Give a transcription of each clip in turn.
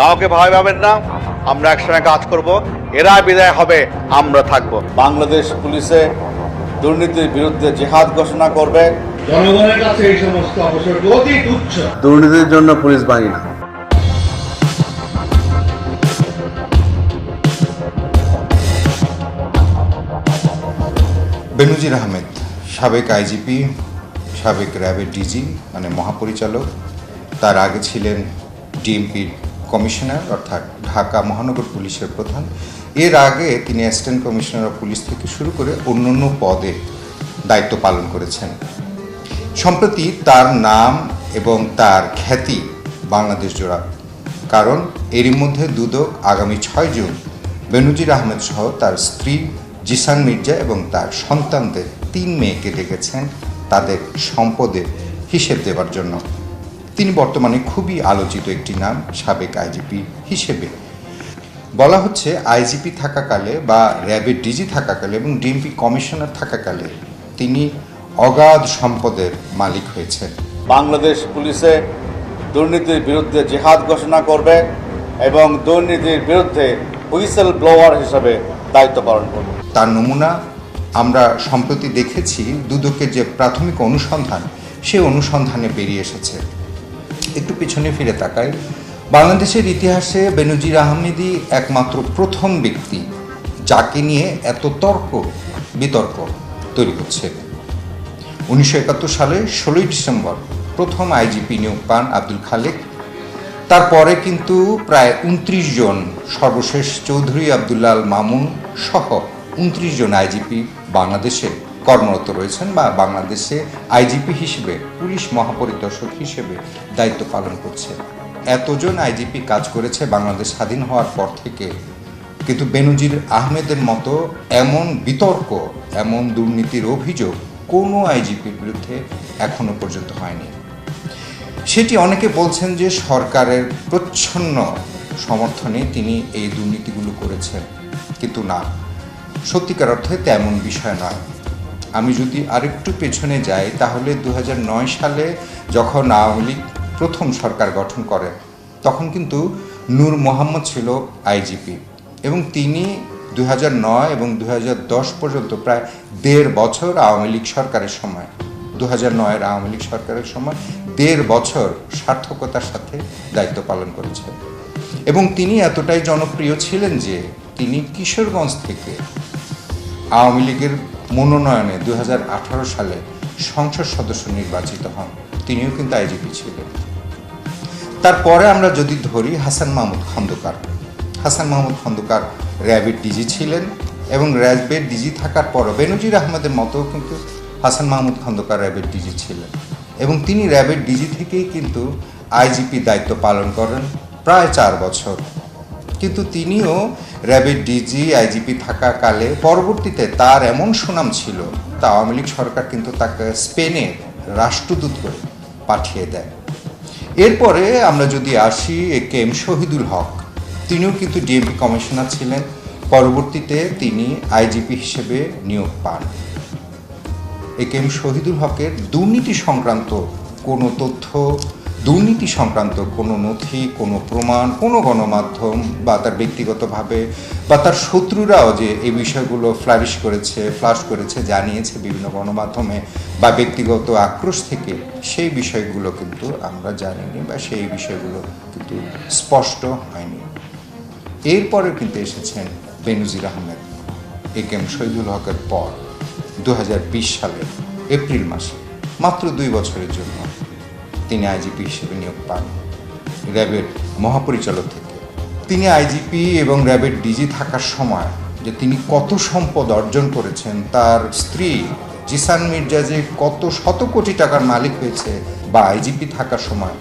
কাউকে ভয় পাবেন না আমরা একসঙ্গে কাজ করব। এরা বিদায় হবে আমরা থাকব। বাংলাদেশ পুলিশে দুর্নীতির বিরুদ্ধে জেহাদ ঘোষণা করবে। জনগণের কাছে এই সমস্ত অবসরটি অতি তুচ্ছ। দুর্নীতির জন্য পুলিশ বাহিনী। না বেনজির আহমেদ সাবেক আইজিপি সাবেক র্যাবের ডিজি মানে মহাপরিচালক। তার আগে ছিলেন ডিএমপির কমিশনার, অর্থাৎ ঢাকা মহানগর পুলিশের প্রধান। এর আগে তিনি অ্যাসিস্ট্যান্ট কমিশনার অফ পুলিশ থেকে শুরু করে অন্যান্য পদে দায়িত্ব পালন করেছেন। সম্প্রতি তার নাম এবং তার খ্যাতি বাংলাদেশ জোড়া। কারণ এরই মধ্যে দুদক আগামী ছয় জুন বেনুজির আহমেদ সহ তার স্ত্রী জিসান মির্জা এবং তার সন্তানদের তিন মেয়েকে ডেকেছেন তাদের সম্পদের হিসেব দেওয়ার জন্য। তিনি বর্তমানে খুবই আলোচিত একটি নাম সাবেক আইজিপি হিসেবে। বলা হচ্ছে আইজিপি থাকাকালে বা র্যাবের ডিজি থাকাকালে এবং ডিএমপি কমিশনার থাকাকালে তিনি অগাধ সম্পদের মালিক হয়েছেন। বাংলাদেশ পুলিশে দুর্নীতির বিরুদ্ধে জেহাদ ঘোষণা করবে এবং দুর্নীতির বিরুদ্ধে হুইসেল ব্লোয়ার হিসেবে দায়িত্ব পালন করবে। তার নমুনা আমরা সম্প্রতি দেখেছি দুদকের যে প্রাথমিক অনুসন্ধান সেই অনুসন্ধানে বেরিয়ে এসেছে। একটু পিছনে ফিরে তাকাই। বাংলাদেশের ইতিহাসে বেনজির আহমেদই একমাত্র প্রথম ব্যক্তি যাকে নিয়ে এত তর্ক, বিতর্ক তৈরি হচ্ছে উনিশশো একাত্তর সালে ষোলোই ডিসেম্বর প্রথম আইজিপি নিয়োগ পান আব্দুল খালেক। তারপরে কিন্তু প্রায় উনত্রিশ জন সর্বশেষ চৌধুরী আবদুল্লাহ আল মামুন সহ উনত্রিশ জন আইজিপি বাংলাদেশে কর্মরত রয়েছেন বা বাংলাদেশে আইজিপি হিসেবে, পুলিশ মহাপরিদর্শক হিসেবে দায়িত্ব পালন করছে। এতজন আইজিপি কাজ করেছে বাংলাদেশ স্বাধীন হওয়ার পর থেকে। কিন্তু বেনজির আহমেদের মতো এমন বিতর্ক, এমন দুর্নীতির অভিযোগ কোনো আইজিপির বিরুদ্ধে এখনও পর্যন্ত হয়নি। সেটি অনেকে বলছেন যে সরকারের প্রচ্ছন্ন সমর্থনে তিনি এই দুর্নীতিগুলো করেছেন। কিন্তু না। সত্যিকার অর্থে তেমন বিষয় নয়। আমি যদি আরেকটু পেছনে যাই, তাহলে দু হাজার নয় সালে যখন আওয়ামী লীগ প্রথম সরকার গঠন করে, তখন কিন্তু নূর মোহাম্মদ ছিল আইজিপি এবং তিনি দু হাজার নয় এবং দু হাজার দশ পর্যন্ত প্রায় দেড় বছর আওয়ামী লীগ সরকারের সময় দু হাজার নয়ের আওয়ামী লীগ সরকারের সময় দেড় বছর সার্থকতার সাথে দায়িত্ব পালন করেছেন। এবং তিনি এতটাই জনপ্রিয় ছিলেন যে তিনি কিশোরগঞ্জ থেকে আওয়ামী লীগের মনোনয়নে দু হাজার আঠারো সালে সংসদ সদস্য নির্বাচিত হন। তিনিও কিন্তু আইজিপি ছিলেন। তারপরে আমরা যদি ধরি হাসান মাহমুদ খন্দকার। হাসান মাহমুদ খন্দকার র্যাবের ডিজি ছিলেন এবং র্যাবের ডিজি থাকার পরও বেনজির আহমেদের মতো কিন্তু হাসান মাহমুদ খন্দকার র্যাবের ডিজি ছিলেন এবং তিনি র্যাবের ডিজি থেকেই কিন্তু আইজিপি দায়িত্ব পালন করেন প্রায় চার বছর। কিন্তু তিনিও র্যাবের ডিজি, আইজিপি থাকাকালে পরবর্তীতে তার এমন সুনাম ছিল, তা আওয়ামী লীগ সরকার কিন্তু তাকে স্পেনে রাষ্ট্রদূত করে পাঠিয়ে দেয়। এরপরে আমরা যদি আসি এ কে এম শহীদুল হক, তিনিও কিন্তু ডিএমপি কমিশনার ছিলেন, পরবর্তীতে তিনি আইজিপি হিসেবে নিয়োগ পান। এ কে এম শহীদুল হকের দুর্নীতি সংক্রান্ত কোনো তথ্য দুর্নীতি সংক্রান্ত কোনো নথি, কোনো প্রমাণ, কোনো গণমাধ্যম বা তার ব্যক্তিগতভাবে বা তার শত্রুরাও যে এই বিষয়গুলো ফ্লারিশ করেছে ফ্লাশ করেছে, জানিয়েছে বিভিন্ন গণমাধ্যমে বা ব্যক্তিগত আক্রোশ থেকে, সেই বিষয়গুলো কিন্তু আমরা জানিনি বা সেই বিষয়গুলো কিন্তু স্পষ্ট হয়নি। এরপরে কিন্তু এসেছেন Benazir Ahmed, A K M Shahidul হকের পর দু হাজার বিশ সালের এপ্রিল মাসে, মাত্র দুই বছরের জন্য। তিনি আইজিপি হিসেবে নিয়োগ পান, র্যাবের মহাপরিচালক থেকে। তিনি আইজিপি এবং র্যাবের ডিজি থাকার সময় যে তিনি কত সম্পদ অর্জন করেছেন, তার স্ত্রী জিসান মির্জা যে কত শত কোটি টাকার মালিক হয়েছে বা আইজিপি থাকার সময়,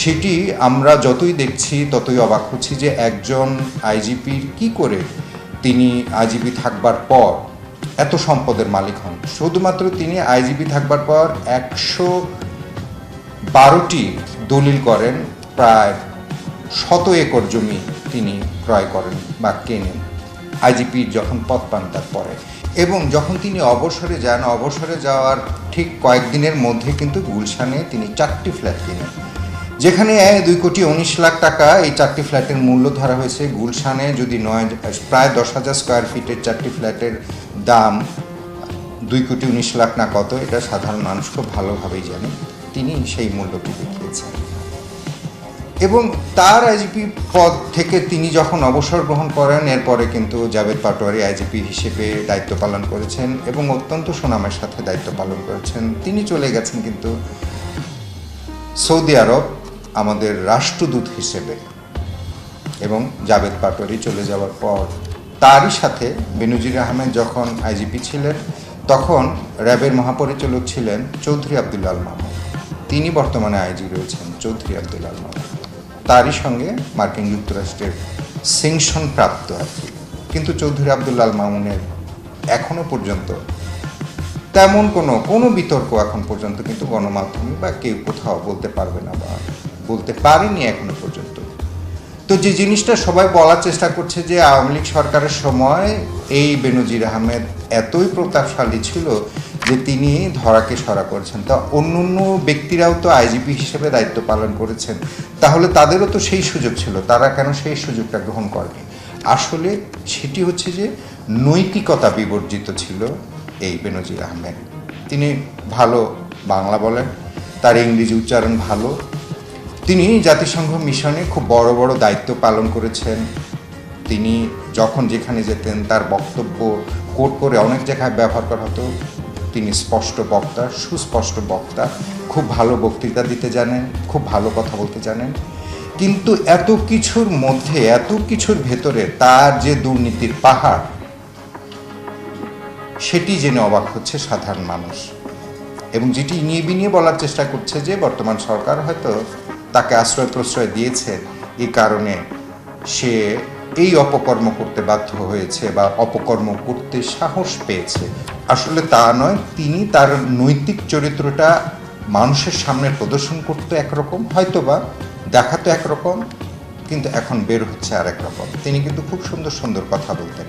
সেটি আমরা যতই দেখছি ততই অবাক হচ্ছি যে একজন আইজিপির কি করে তিনি আইজিপি থাকবার পর এত সম্পদের মালিক হন। শুধুমাত্র তিনি আইজিপি থাকবার পর একশো বারোটি দলিল করেন, প্রায় শত একর জমি তিনি ক্রয় করেন বা কেনেন। আইজিপির যখন পদ পান তারপরে এবং যখন তিনি অবসরে যান, অবসরে যাওয়ার ঠিক কয়েকদিনের মধ্যে কিন্তু গুলশানে তিনি চারটি ফ্ল্যাট কিনেন। যেখানে দুই কোটি উনিশ লাখ টাকা এই চারটি ফ্ল্যাটের মূল্য ধরা হয়েছে। গুলশানে যদি নয়, প্রায় দশ হাজার স্কোয়ার ফিটের চারটি ফ্ল্যাটের দাম দুই কোটি উনিশ লাখ না কত, এটা সাধারণ মানুষ খুব ভালোভাবেই জানে। তিনি সেই মূল্যটি দেখিয়েছেন। এবং তার আইজিপি পদ থেকে তিনি যখন অবসর গ্রহণ করেন, এরপরে কিন্তু জাভেদ পাটোয়ারি আইজিপি হিসেবে দায়িত্ব পালন করেছেন এবং অত্যন্ত সুনামের সাথে দায়িত্ব পালন করেছেন। তিনি চলে গেছেন কিন্তু সৌদি আরব, আমাদের রাষ্ট্রদূত হিসেবে। এবং জাভেদ পাটোয়ারি চলে যাওয়ার পর তারই সাথে বেনজির আহমেদ যখন আইজিপি ছিলেন, তখন র্যাবের মহাপরিচালক ছিলেন চৌধুরী আবদুল্লাল মাহমুদ তিনি বর্তমানে আইজি রয়েছেন চৌধুরী আবদুল্লাল মাহমুদ তারই সঙ্গে মার্কিন যুক্তরাষ্ট্রের সেংশন প্রাপ্ত কি কিন্তু চৌধুরী আবদুল্লাল মামুনের এখনও পর্যন্ত তেমন কোনো কোনো বিতর্ক এখন পর্যন্ত কিন্তু গণমাধ্যমে বা কেউ কোথাও বলতে পারবে না বা বলতে পারেনি এখনও পর্যন্ত। তো যে জিনিসটা সবাই বলার চেষ্টা করছে যে আওয়ামী লীগ সরকারের সময় এই বেনজির আহমেদ এতই প্রতাপশালী ছিল যে তিনি ধরাকে সরা করেছেন, তা অন্য অন্য ব্যক্তিরাও তো আইজিপি হিসেবে দায়িত্ব পালন করেছেন। তাহলে তাদেরও তো সেই সুযোগ ছিল, তারা কেন সেই সুযোগটা গ্রহণ করেনি? আসলে সেটি হচ্ছে যে নৈতিকতা বিবর্জিত ছিল এই বেনজির আহমেদ। তিনি ভালো বাংলা বলেন, তার ইংরেজি উচ্চারণ ভালো। তিনি জাতিসংঘ মিশনে খুব বড় বড় দায়িত্ব পালন করেছেন। তিনি যখন যেখানে যেতেন, তার বক্তব্য কোট করে অনেক জায়গায় ব্যবহার করা হতো। তিনি স্পষ্ট বক্তা, সুস্পষ্ট বক্তা, খুব ভালো বক্তৃতা দিতে জানেন, খুব ভালো কথা বলতে জানেন। কিন্তু এত কিছুর মধ্যে, এত কিছুর ভেতরে তার যে দুর্নীতির পাহাড়, সেটি জেনে অবাক হচ্ছে সাধারণ মানুষ। এবং যেটি নিয়ে বিনিয়ে বলার চেষ্টা করছে যে বর্তমান সরকার হয়তো তাকে আশ্রয় প্রশ্রয় দিয়েছে এই কারণে সে এই অপকর্ম করতে বাধ্য হয়েছে বা অপকর্ম করতে সাহস পেয়েছে। আসলে তা নয়, তিনি তার নৈতিক চরিত্রটা মানুষের সামনে প্রদর্শন করতে একরকম, হয়তোবা দেখাতো একরকম, কিন্তু এখন বের হচ্ছে আর রকম তিনি কিন্তু খুব সুন্দর সুন্দর কথা বলতেন।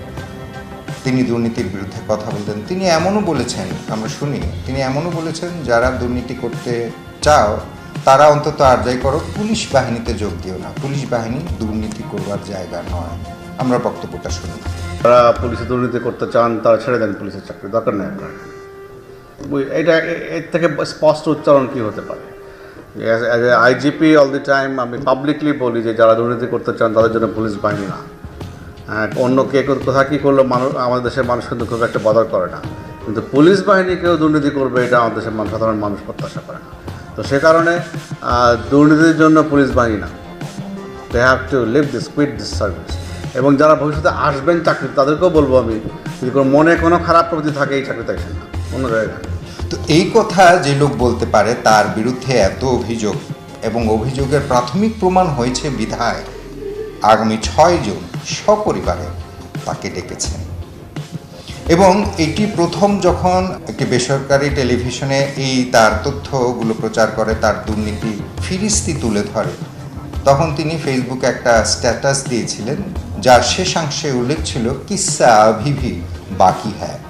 তিনি দুর্নীতির বিরুদ্ধে কথা বলতেন। তিনি এমনও বলেছেন, আমরা শুনি, তিনি এমনও বলেছেন, যারা দুর্নীতি করতে চাও তারা অন্তত আর যাই করো পুলিশ বাহিনীতে যোগ দিও না। পুলিশ বাহিনী দুর্নীতি করবার জায়গা নয়। আমরা বক্তব্যটা শুনি। যারা পুলিশে দুর্নীতি করতে চান তারা ছেড়ে দেন পুলিশের চাকরি। দরকার নেই আপনার। এটা এর থেকে স্পষ্ট উচ্চারণ কি হতে পারে? আইজিপি অল দি টাইম আমি পাবলিকলি বলি যে যারা দুর্নীতি করতে চান তাদের জন্য পুলিশ বাহিনী না। হ্যাঁ, অন্য কে কো- কোথা কী করল মানুষ আমাদের দেশের মানুষ কিন্তু খুব একটা বদল করে না। কিন্তু পুলিশ বাহিনী কেউ দুর্নীতি করবে এটা আমাদের দেশের সাধারণ মানুষ প্রত্যাশা করে না। তো সে কারণে দুর্নীতির জন্য পুলিশ বাহিনী না। They have to leave this quit this service এবং যারা ভবিষ্যতে আসবেন চাকরি, তাদেরকেও বলব আমি, যদি কোনো মনে কোনো খারাপ প্রকৃতি থাকে, এই চাকরিতে আসেন না। অন্য জায়গায় তো এই কথা যে লোক বলতে পারে, তার বিরুদ্ধে এত অভিযোগ এবং অভিযোগের প্রাথমিক প্রমাণ হয়েছে বিধায়, আগামী ছয় জুন সপরিবারে তাকে ডেকেছেন। এবং এটি প্রথম যখন একটি বেসরকারি টেলিভিশনে এই তার তথ্যগুলো প্রচার করে, তার দুর্নীতি ফিরিস্তি তুলে ধরে, তখন তিনি ফেসবুকে একটা স্ট্যাটাস দিয়েছিলেন, যার শেষাংশে উল্লেখ ছিল, কিসা ভিভি বাকি হ্যায়?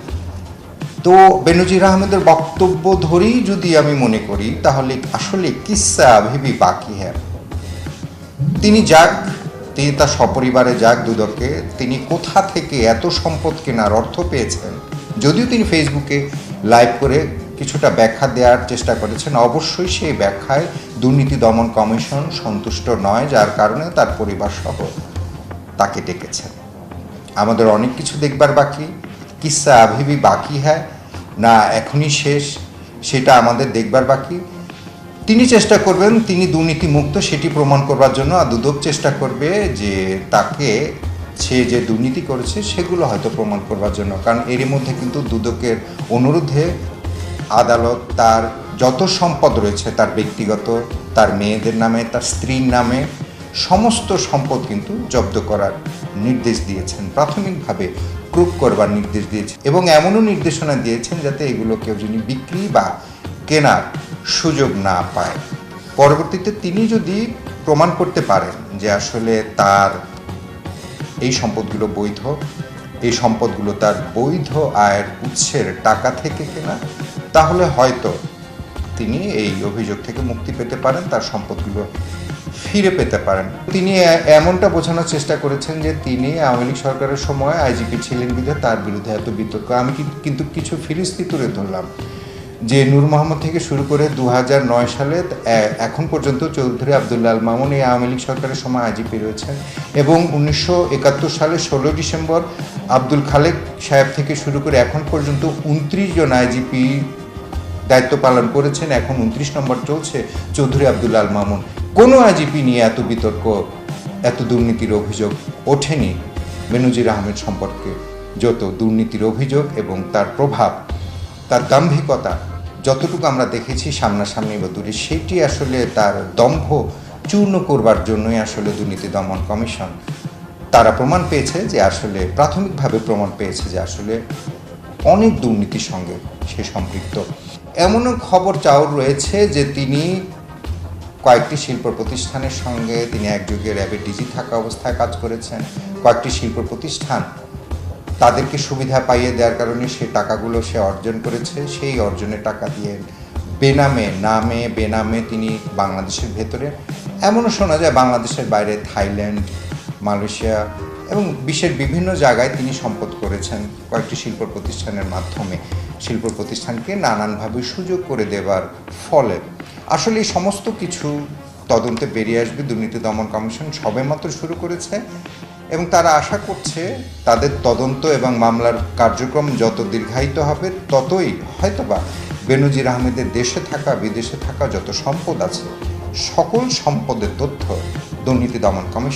তো বেনজির আহমেদের বক্তব্য ধরেই যদি আমি মনে করি, তাহলে আসলে কিসা ভিবি বাকি হ্যাঁ তিনি যাক তিনি তার সপরিবারে যাক দুদকে তিনি কোথা থেকে এত সম্পদ কেনার অর্থ পেয়েছেন? যদিও তিনি ফেসবুকে লাইভ করে কিছুটা ব্যাখ্যা দেওয়ার চেষ্টা করেছেন, অবশ্যই সেই ব্যাখ্যায় দুর্নীতি দমন কমিশন সন্তুষ্ট নয়, যার কারণে তার পরিবার সহ তাকে ডেকেছেন। আমাদের অনেক কিছু দেখবার বাকি। কিসা আভিবি বাকি হ্যাঁ না, এখনই শেষ। সেটা আমাদের দেখবার বাকি। তিনি চেষ্টা করবেন, তিনি দুর্নীতি মুক্ত সেটি প্রমাণ করবার জন্য, আর দুদক চেষ্টা করবে যে তাকে সে যে দুর্নীতি করেছে সেগুলো হয়তো প্রমাণ করবার জন্য। কারণ এরই মধ্যে কিন্তু দুদকের অনুরোধে আদালত তার যত সম্পদ রয়েছে, তার ব্যক্তিগত, তার মেয়েদের নামে, তার স্ত্রীর নামে, সমস্ত সম্পদ কিন্তু জব্দ করার নির্দেশ দিয়েছেন। প্রাথমিকভাবে ক্রুপ করবার নির্দেশ দিয়েছেন এবং এমনও নির্দেশনা দিয়েছেন যাতে এগুলো কেউ যিনি বিক্রি বা কেনার সুযোগ না পায়। পরবর্তীতে তিনি যদি প্রমাণ করতে পারেন যে আসলে তার এই সম্পদগুলো বৈধ, এই সম্পদগুলো তার বৈধ আয়ের উৎসের টাকা থেকে কেনা, তাহলে হয়তো তিনি এই অভিযোগ থেকে মুক্তি পেতে পারেন, তার সম্পদগুলো ফিরে পেতে পারেন। তিনি এমনটা বোঝানোর চেষ্টা করেছেন যে তিনি আওয়ামী লীগ সরকারের সময় আইজিপি ছিলেন বিধে তার বিরুদ্ধে এত বিতর্ক। আমি কিন্তু কিছু ফিরিস্তি তুলে ধরলাম। যে নূর মোহাম্মদ থেকে শুরু করে দু সালে এখন পর্যন্ত চৌধুরী আবদুল্লাহ আল মামুন এই আওয়ামী লীগ সরকারের সময় আইজিপি রয়েছেন এবং উনিশশো একাত্তর সালে ষোলো ডিসেম্বর আব্দুল খালেক সাহেব থেকে শুরু করে এখন পর্যন্ত উনত্রিশ জন আইজিপি দায়িত্ব পালন করেছেন। এখন উনত্রিশ নম্বর চলছে চৌধুরী আবদুল্লাহ আল মামুন। কোনো আইজিপি নিয়ে এত বিতর্ক, এত দুর্নীতির অভিযোগ ওঠেনি বেনজির আহমেদ সম্পর্কে। যত দুর্নীতির অভিযোগ এবং তার প্রভাব, তার দাম্ভিকতা যতটুকু আমরা দেখেছি সামনাসামনি বা দূরে, সেটি আসলে তার দম্ভ চূর্ণ করবার জন্যই আসলে দুর্নীতি দমন কমিশন। তারা প্রমাণ পেয়েছে যে আসলে, প্রাথমিকভাবে প্রমাণ পেয়েছে যে আসলে অনেক দুর্নীতির সঙ্গে সে সম্পৃক্ত। এমনও খবর চাউর রয়েছে যে তিনি কয়েকটি শিল্প প্রতিষ্ঠানের সঙ্গে, তিনি একযোগে র্যাবের ডিজি থাকা অবস্থায় কাজ করেছেন। কয়েকটি শিল্প প্রতিষ্ঠান তাদেরকে সুবিধা পাইয়ে দেওয়ার কারণে সে টাকাগুলো সে অর্জন করেছে। সেই অর্জনের টাকা দিয়ে বেনামে, নামে, বেনামে তিনি বাংলাদেশের ভেতরে, এমনও শোনা যায় বাংলাদেশের বাইরে থাইল্যান্ড, মালয়েশিয়া এবং বিশ্বের বিভিন্ন জায়গায় তিনি সম্পদ করেছেন কয়েকটি শিল্প প্রতিষ্ঠানের মাধ্যমে। শিল্প প্রতিষ্ঠানকে নানানভাবে সুযোগ করে দেবার ফলে। আসলে এই সমস্ত কিছু তদন্তে বেরিয়ে আসবে। দুর্নীতি দমন কমিশন সবেমাত্র শুরু করেছে। এবং তারা আশা করছে তাদের তদন্ত এবং মামলার কার্যক্রম যত দীর্ঘায়িত হবে, ততই হয়তোবা বেনজির আহমেদের দেশে থাকা, বিদেশে থাকা যত সম্পদ আছে, সকল সম্পদের তথ্য দুর্নীতি দমন কমিশন